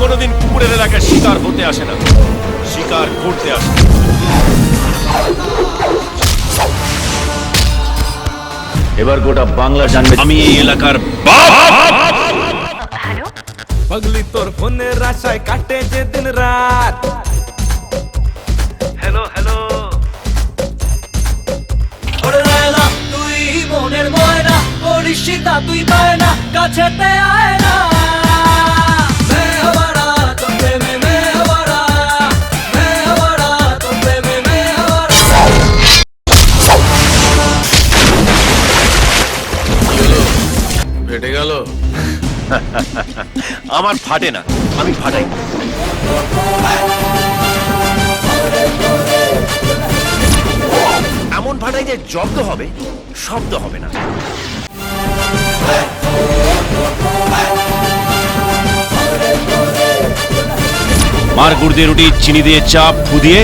কোনোদিন কুকুরের এলাকায় শিকার হতে আসে না। শিকার করতে আসে। এবার গোটা বাংলা জানবে আমি এই এলাকার বাপ। পাগলি তোর ফোনের আশায় কাটে যে দিন রাত। Hello hello. ওরে রায়না তুই মনের ময়না করিস তুই পায় না কাছেতে আয় না। ফেটে গেল? আমার ফাটে না, আমি ফাটাই। এমন ফাটাই যে জব্দ হবে, শব্দ হবে না। মার গুড় দিয়ে রুটি, চিনি দিয়ে চাপ ফু দিয়ে